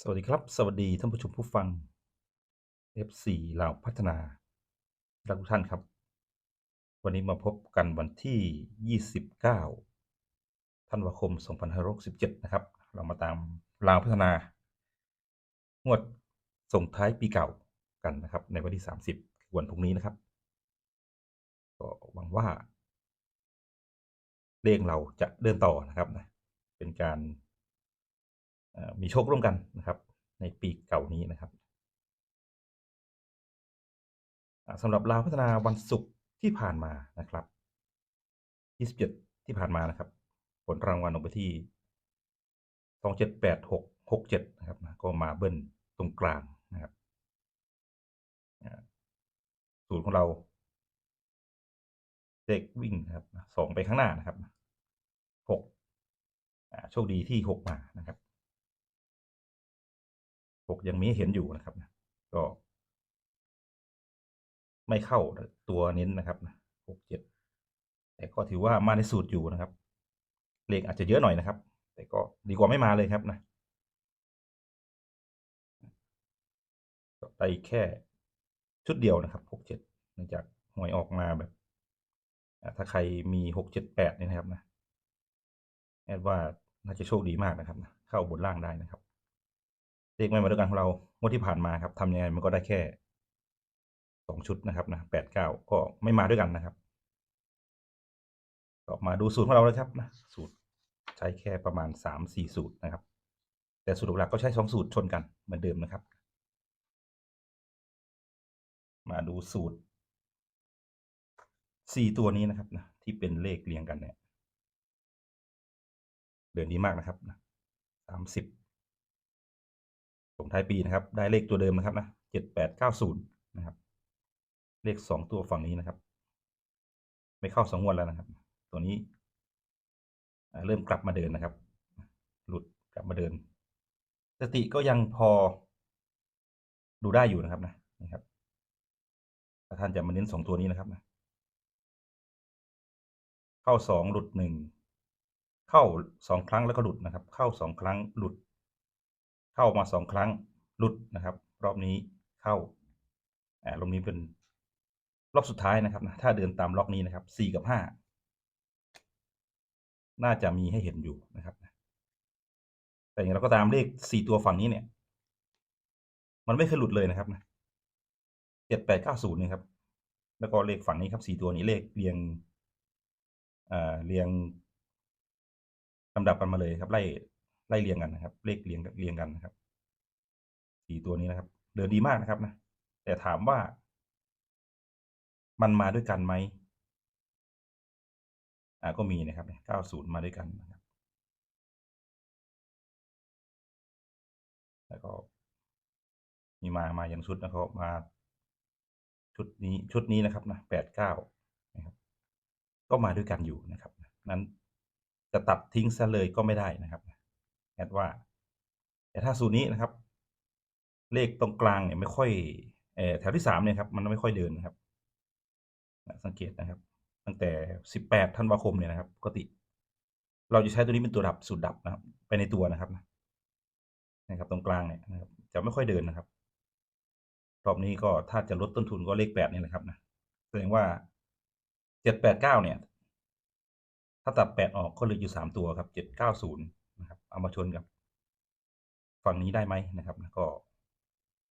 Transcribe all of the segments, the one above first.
สวัสดีครับ สวัสดีท่านผู้ชมผู้ฟัง F4 ลาวพัฒนาทุกท่านครับ วันนี้มาพบกันวันที่ 29 ธันวาคม 2567 นะครับ เรามาตามลาวพัฒนางวดส่งท้ายปีเก่ากันนะครับ ในวันที่ 30คือวันพรุ่งนี้นะครับ ก็หวังว่า เลขเราจะเดินต่อนะครับนะเป็นการ มีโชคร่วมกันนะครับ ในปีเก่านี้นะครับสำหรับลาวพัฒนาวันศุกร์ที่ผ่านมานะครับ 27 ที่ผ่านมานะครับ ผลรางวัลออกไปที่ 278667 นะครับนะก็มาเบิ้ลตรงกลางนะครับสูตรของเราเลขวิ่งนะครับสองไปข้างหน้านะครับหกโชคดีที่หกมานะครับ หกยังมีเห็นอยู่นะครับนะก็ ไม่เข้าตัวเน้นนะครับนะหกเจ็ดแต่ก็ถือว่ามาในสูตรอยู่นะครับ เลขอาจจะเยอะหน่อยนะครับ แต่ก็ดีกว่าไม่มาเลยครับนะได้แค่ชุดเดียวนะครับหกเจ็ดเนื่องจากหวยออกมาแบบถ้าใครมีหกเจ็ดแปดนี่นะครับนะแอดว่าน่าจะโชคดีมากนะครับนะเข้าบนล่างได้นะครับ เลขไม่มาด้วยกันของเรางวดที่ผ่านมาครับทำยังไงมันก็ได้แค่สองชุดนะครับนะแปดเก้าก็ไม่มาด้วยกันนะครับก็มาดูสูตรของเราเลยครับนะสูตรใช้แค่ประมาณสามสี่สูตรนะครับ แต่สูตรหลักๆก็ใช้สองสูตรชนกันเหมือนเดิมนะครับ มาดูสูตรสี่ตัวนี้นะครับนะที่เป็นเลขเรียงกันเนี่ยเดินดีมากนะครับนะสามสิบ ส่งท้ายปีนะครับ ได้เลขตัวเดิมนะครับนะเจ็ดแปดเก้าศูนย์นะครับ เลขสองตัวฝั่งนี้นะครับ ไม่เข้าสองงวดแล้วนะครับ ตัวนี้เริ่มกลับมาเดินนะครับ หลุดกลับมาเดิน สติก็ยังพอดูได้อยู่นะครับนะนะครับถ้าท่านจะมาเน้นสองตัวนี้นะครับนะเข้าสองหลุดหนึ่งเข้าสองครั้งแล้วก็หลุดนะครับ เข้าสองครั้งหลุด เข้ามาสองครั้งหลุดนะครับ รอบนี้เข้าอ่ารอบนี้เป็นรอบสุดท้ายนะครับนะถ้าเดินตามล็อกนี้นะครับสี่กับห้าน่าจะมีให้เห็นอยู่นะครับ แต่อย่างไรก็ตามเลขสี่ตัวฝั่งนี้เนี่ย มันไม่เคยหลุดเลยนะครับนะเจ็ดแปดเก้าศูนย์นี่ครับ แล้วก็เลขฝั่งนี้ครับสี่ตัวนี้เลขเรียงอ่าเรียงลำดับกันมาเลยครับไล่ ไล่เรียงกันนะครับ เลขเรียงเรียงกันนะครับสี่ตัวนี้นะครับ เดินดีมากนะครับนะแต่ถามว่า มันมาด้วยกันไหมอ่าก็มีนะครับเก้าศูนย์มาด้วยกันนะครับ แล้วก็มีมามาอย่างชุดนะครับมาชุดนี้ชุดนี้นะครับนะแปดเก้านะครับ ก็มาด้วยกันอยู่นะครับ นั้นจะตัดทิ้งซะเลยก็ไม่ได้นะครับ แอดว่า แต่ถ้าสูตรนี้นะครับ เลขตรงกลางเนี่ยไม่ค่อยเออแถวที่สามเนี่ยครับ มันไม่ค่อยเดินนะครับ สังเกตนะครับ ตั้งแต่สิบแปดธันวาคมเนี่ยนะครับปกติ เราจะใช้ตัวนี้เป็นตัวดับสูตรดับนะครับ ไปในตัวนะครับนะครับ ตรงกลางเนี่ยนะครับ จะไม่ค่อยเดินนะครับรอบนี้ก็ถ้าจะลดต้นทุนก็เลขแปดนี่แหละครับนะแสดงว่าเจ็ดแปดเก้าเนี่ย ถ้าตัดแปดออกก็เหลืออยู่สามตัวครับเจ็ดเก้าศูนย์ เอามาชนกับ ฝั่งนี้ได้ไหมนะครับนะก็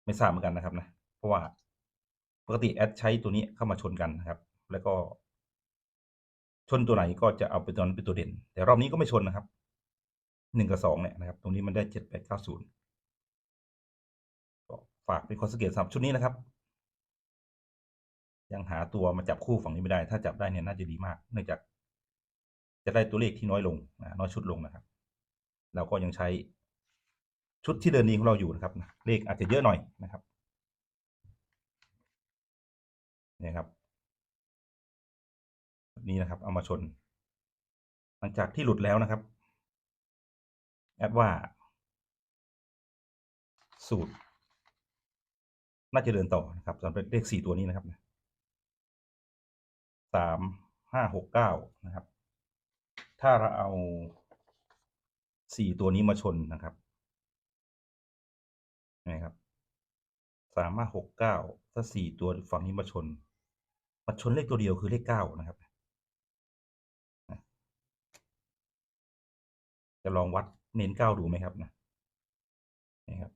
ไม่ทราบเหมือนกันนะครับนะเพราะว่าปกติแอดใช้ตัวนี้เข้ามาชนกันนะครับ แล้วก็ชนตัวไหนก็จะเอาไปตัวนั้นเป็นตัวเด่น แต่รอบนี้ก็ไม่ชนนะครับหนึ่งกับสองเนี่ยนะครับ ตรงนี้มันได้เจ็ดแปดเก้าศูนย์ก็ฝากเป็นข้อสังเกตสำหรับชุดนี้นะครับ ยังหาตัวมาจับคู่ฝั่งนี้ไม่ได้ ถ้าจับได้เนี่ยน่าจะดีมาก เนื่องจากจะได้ตัวเลขที่น้อยลงนะน้อยชุดลงนะครับ เราก็ยังใช้ชุดที่เดินดีของเราอยู่นะครับ เลขอาจจะเยอะหน่อยนะครับนี่ครับแบบนี้นะครับ เอามาชน หลังจากที่หลุดแล้วนะครับ แอดว่า สูตร น่าจะเดินต่อนะครับสำหรับเลขสี่ตัวนี้นะครับสามห้าหกเก้านะครับ ถ้าเราเอา สี่ตัวนี้มาชนนะครับนะครับสามห้าหกเก้าถ้าสี่ตัวฝั่งนี้มาชน มาชนเลขตัวเดียวคือเลขเก้านะครับ จะลองวัดเน้นเก้าดูไหมครับนะนี่ครับ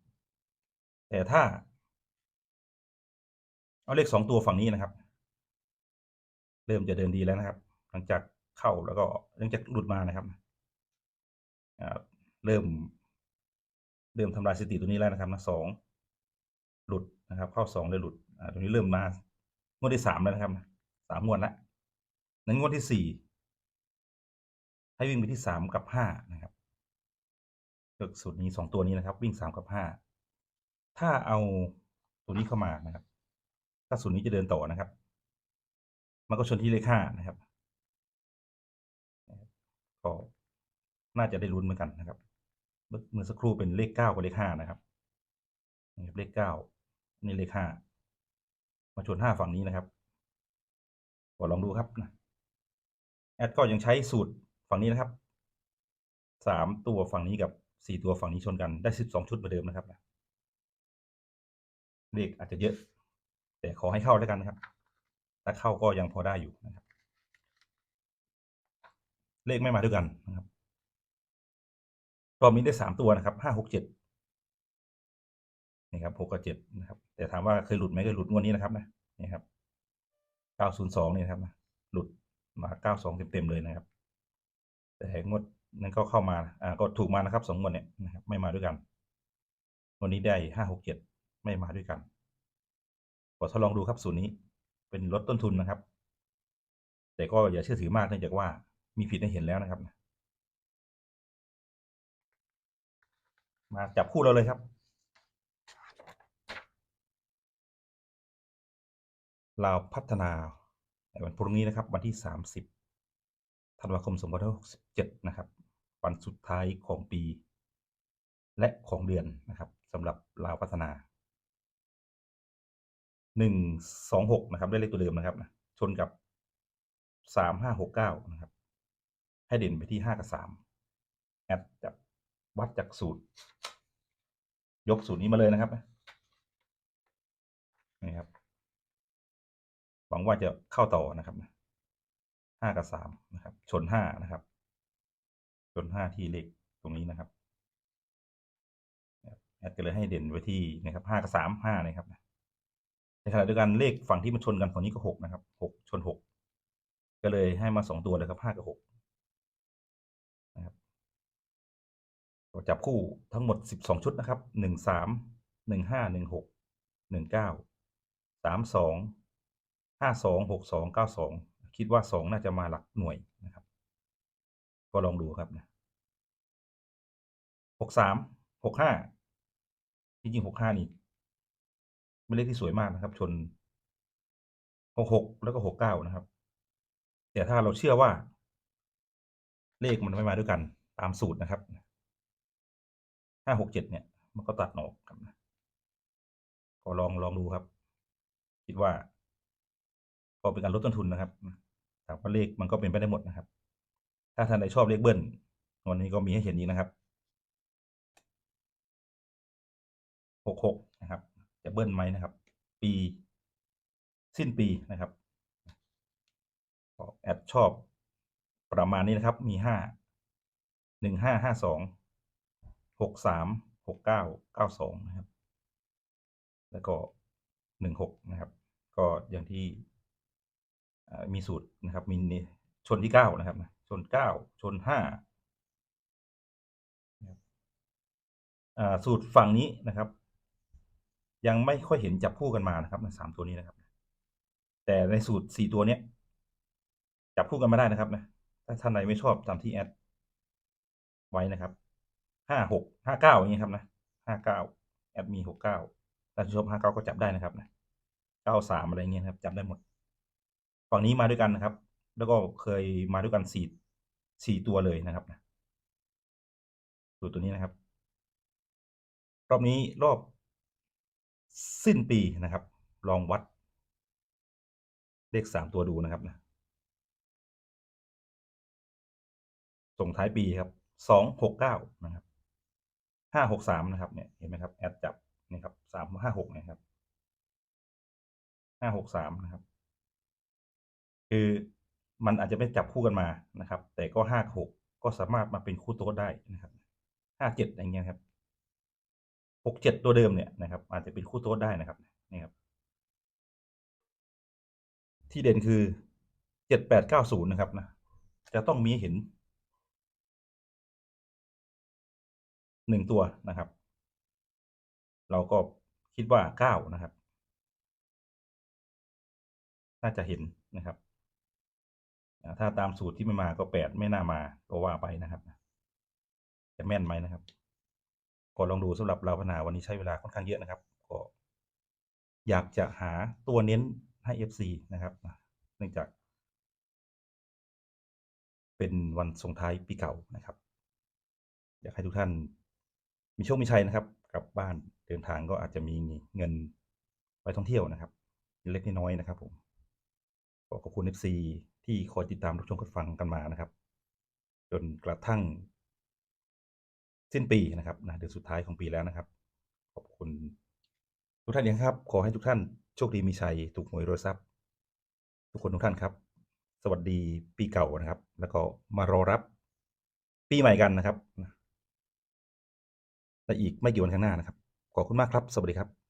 แต่ถ้า เอาเลขสองตัวฝั่งนี้นะครับ เริ่มจะเดินดีแล้วนะครับ หลังจากเข้าแล้วก็หลังจากหลุดมานะครับ เริ่ม เริ่มทำลายสถิติตัวนี้แล้วนะครับนะสองหลุดนะครับ เข้าสองเลยหลุดอ่าตรงนี้เริ่มมางวดที่สามแล้วนะครับสามงวดแล้วนั้นงวดที่สี่ให้วิ่งไปที่สามกับห้านะครับเลือกสูตรนี้สองตัวนี้นะครับ วิ่งสามกับห้าถ้าเอาตัวนี้เข้ามานะครับ ถ้าสูตรนี้จะเดินต่อนะครับ มันก็ชนที่เลขห้านะครับก็ น่าจะได้ลุ้นเหมือนกันนะครับ เมื่อสักครู่เป็นเลขเก้ากับเลขห้านะครับนี่เลขเก้านี่เลขห้ามาชนห้าฝั่งนี้นะครับก็ลองดูครับนะแอดก็ยังใช้สูตรฝั่งนี้นะครับสามตัวฝั่งนี้กับสี่ตัวฝั่งนี้ชนกันได้สิบสองชุดเหมือนเดิมนะครับเลขอาจจะเยอะ แต่ขอให้เข้าแล้วกันนะครับ ถ้าเข้าก็ยังพอได้อยู่นะครับ เลขไม่มาด้วยกันนะครับ รอบนี้ได้สามตัวนะครับห้าหกเจ็ดนี่ครับหกกับเจ็ดนะครับ แต่ถามว่าเคยหลุดไหมเคยหลุดงวดนี้นะครับนะนี่ครับเก้าศูนย์สองนี่นะครับนะหลุดมาเก้าสองเต็มๆเลยนะครับ แต่งวดนั้นก็เข้ามาอ่าก็ถูกมานะครับสองงวดเนี่ยนะครับ ไม่มาด้วยกันวันนี้ได้ห้าหกเจ็ดไม่มาด้วยกันขอทดลองดูครับสูตรนี้ เป็นลดต้นทุนนะครับ แต่ก็อย่าเชื่อถือมากเนื่องจากว่ามีผิดให้เห็นแล้วนะครับ มาจับคู่เราเลยครับ เราพัฒนาในวันพรุ่งนี้นะครับ วันที่ 30ธันวาคม2567 นะครับ วันสุดท้ายของปี และของเดือนนะครับสำหรับลาวพัฒนา 126 นะครับ ได้เลขตัวเดิมนะครับนะชนกับ 3569 นะครับ ให้เด่นไปที่ 5 กับ 3 แอดจับ วัดจากสูตร ยกสูตรนี้มาเลยนะครับนี่ครับ หวังว่าจะเข้าต่อนะครับห้ากับสามนะครับ ชนห้านะครับ ชนห้าที่เลขตรงนี้นะครับแอดก็เลยให้เด่นไว้ที่นะครับห้ากับสามห้านะครับในขณะเดียวกันเลขฝั่งที่มันชนกันฝั่งนี้ก็หกนะครับหกชนหกก็เลยให้มาสองตัวเลยครับห้ากับหกนะครับ จับคู่ทั้งหมดสิบสองชุดนะครับหนึ่งสามหนึ่งห้าหนึ่งหกหนึ่งเก้าสามสองห้าสองหกสองเก้าสองคิดว่าสองน่าจะมาหลักหน่วยนะครับ ก็ลองดูครับนะหกสามหกห้าจริงๆหกห้านี่เป็นเลขที่สวยมากนะครับ ชนหกหกแล้วก็หกเก้านะครับ แต่ถ้าเราเชื่อว่า เลขมันไม่มาด้วยกันตามสูตรนะครับ ห้าหกเจ็ดเนี่ย มันก็ตัดออกครับนะก็ลองลองดูครับ คิดว่า ก็เป็นการลดต้นทุนนะครับแต่ว่าเลขมันก็เป็นไปได้หมดนะครับ ถ้าท่านใดชอบเลขเบิ้ลวันนี้ก็มีให้เห็นนี้นะครับหกหกนะครับ จะเบิ้ลไหมนะครับ ปี สิ้นปีนะครับแอดชอบประมาณนี้นะครับ มีห้าหนึ่งห้าห้าสอง หกสามหกเก้าเก้าสองนะครับ แล้วก็หนึ่งหกนะครับ ก็อย่างที่มีสูตรนะครับมีชนที่เก้านะครับ ชนเก้าชนห้าสูตรฝั่งนี้นะครับ ยังไม่ค่อยเห็นจับคู่กันมานะครับในสามตัวนี้นะครับ แต่ในสูตรสี่ตัวเนี้ย จับคู่กันมาได้นะครับนะถ้าท่านใดไม่ชอบตามที่แอดไว้นะครับ ห้าหกห้าเก้าอย่างนี้ครับนะห้าเก้าแอดมีหกเก้าถ้าชอบห้าเก้าก็จับได้นะครับนะเก้าสามอะไรเงี้ยครับจับได้หมด ฝั่งนี้มาด้วยกันนะครับ แล้วก็เคยมาด้วยกันสี่สี่ตัวเลยนะครับนะสูตรตัวนี้นะครับ รอบนี้รอบสิ้นปีนะครับ ลองวัด เลขสามตัวดูนะครับนะส่งท้ายปีครับสองหกเก้านะครับ ห้าหกสามนะครับเนี่ยเห็นไหมครับแอดจับนี่ครับสามห้าหกนะครับห้าหกสามนะครับ คือมันอาจจะไม่จับคู่กันมานะครับ แต่ก็ห้าหกก็สามารถมาเป็นคู่โต๊ดได้นะครับห้าเจ็ดอย่างเงี้ยครับหกเจ็ดตัวเดิมเนี่ยนะครับ อาจจะเป็นคู่โต๊ดได้นะครับนี่ครับ ที่เด่นคือเจ็ดแปดเก้าศูนย์นะครับนะจะต้องมีเห็น หนึ่งตัวนะครับ เราก็คิดว่าเก้านะครับ น่าจะเห็นนะครับ ถ้าตามสูตรที่ไม่มาก็แปดไม่น่ามาก็ว่าไปนะครับ จะแม่นไหมนะครับ ก็ลองดูสำหรับเราพัฒนาวันนี้ใช้เวลาค่อนข้างเยอะนะครับ ก็อยากจะหาตัวเน้นให้ FC นะครับ เนื่องจาก เป็นวันส่งท้ายปีเก่านะครับ อยากให้ทุกท่าน มีโชคมีชัยนะครับกลับบ้านเดินทางก็อาจจะมีเงินไปท่องเที่ยวนะครับ เล็กน้อยนะครับ ผมขอขอบคุณ FC ที่คอยติดตามรับชมรับฟังกันมานะครับ จนกระทั่งสิ้นปีนะครับนะเดือนสุดท้ายของปีแล้วนะครับ ขอบคุณทุกท่านยังครับ ขอให้ทุกท่านโชคดีมีชัยถูกหวยรวยทรัพย์ ทุกคนทุกท่านครับ สวัสดีปีเก่านะครับ แล้วก็มารอรับปีใหม่กันนะครับ ในอีกไม่กี่วันข้างหน้านะครับ ขอบคุณมากครับ สวัสดีครับ